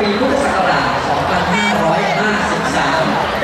ปีพุทธศักราช 2553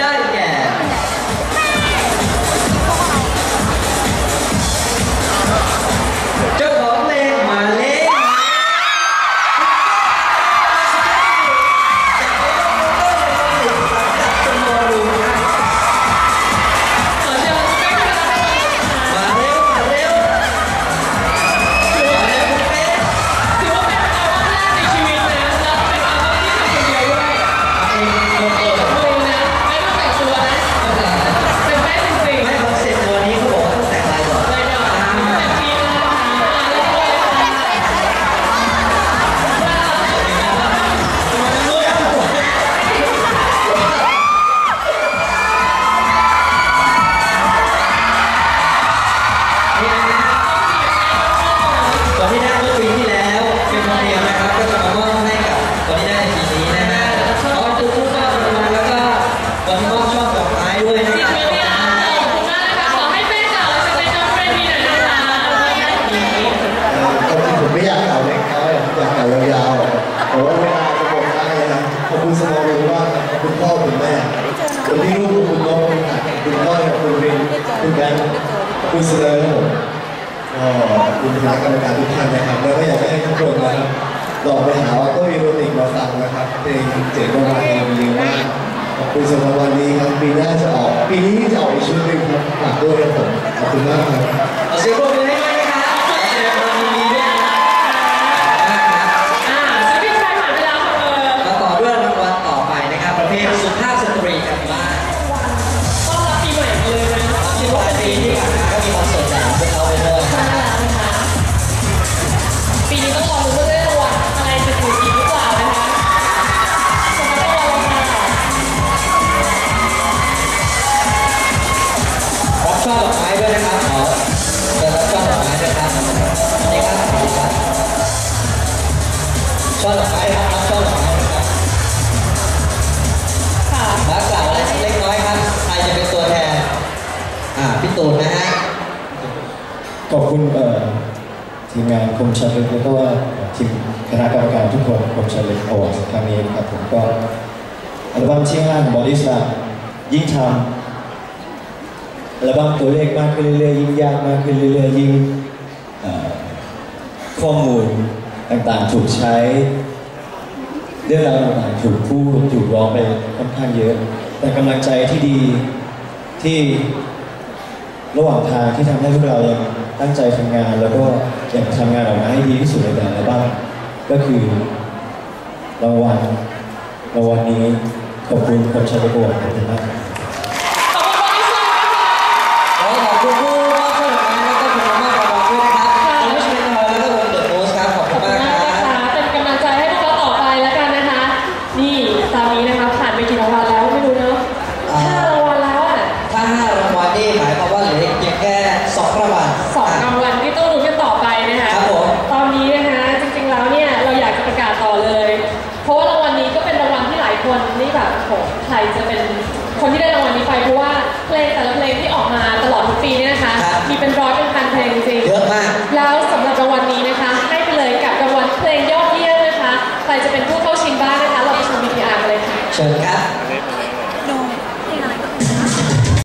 ขอว่าเวลาจะบอกได้นะขอบคุณสมองเลยว่าคุณพ่อคุณแม่คนที่ลูกคุณน้องคุณพ่อคุณเรนคุณแบงค์คุณเสนอผมก็คุณคณะกรรมการทุกท่านนะครับ แล้วก็อยากให้ทุกคนนะครับลองไปหาว่าก็มีโรติกมาฟังนะครับเพลงเจ๋งมากเลยมีเยอะมากขอบคุณสำหรับวันนี้ครับปีหน้าจะออกปีนี้จะออกอีกชุดหนึ่งครับฝากด้วยครับผมขอบคุณมากครับ ช่อดอกไม้ด้วยนะครับขอเชิญรับช่อดอกไม้ด้วยครับนี่ครับขอบคุณครับช่อดอกไม้ครับรับช่อดอกไม้นะครับค่ะมากล่าวอะไรเล็กน้อยครับใครจะเป็นตัวแทนอ่าพี่ตูนนะฮะขอบคุณเอ่อทีมงานคมชันลึกแล้วก็ทีมคณะกรรมการทุกคนคมชันลึกอวอร์ดครั้งนี้นะครับผมก็อัลบั้มที่5ของบอดี้ส a มยิ่งทำ อัลบั้มตัวเลขมากขึ้นเรื่อยๆยิ่งยากมากขึ้นเรื่อยๆยิ่งข้อมูลต่างๆถูกใช้ เรื่องราวต่างๆถูกพูดถูกร้องไปค่อนข้างเยอะ แต่กำลังใจที่ดีที่ระหว่างทางที่ทำให้พวกเรายังตั้งใจทำงาน แล้วก็อยากทำงานออกมาให้ดีที่สุดในแต่ละบ้างก็คือรางวัลรางวัลนี้ขอบคุณคนชัยประกวดขอบคุณมาก ที่หมายความว่าเหลือเพียงแค่สองรางวัลสองรางวัลที่ต้องลุ้กันต่อไปนะคะครับผมตอนนี้นะคะจริงๆแล้วเนี่ยเราอยากจะประกาศต่อเลย เพราะว่ารางวัลนี้ก็เป็นรางวัลที่หลายคนนี่แบบโหใครจะเป็นคนที่ได้รางวัลนี้ไปเพราะว่าเพลงแต่ละเพลงที่ออกมาตลอดทุกปีเนี่ยนะคะ มีเป็นร้อยเป็นพันเพลงจริงเยอะมากแล้วสำหรับรางวัลนี้นะคะ ให้ไปเลยกับรางวัลเพลงยอดเยี่ยมนะคะ ใครจะเป็นผู้เข้าชิงบ้างนะคะเราไปชมวิดีอาร์กันเลยค่ะเชิญครับ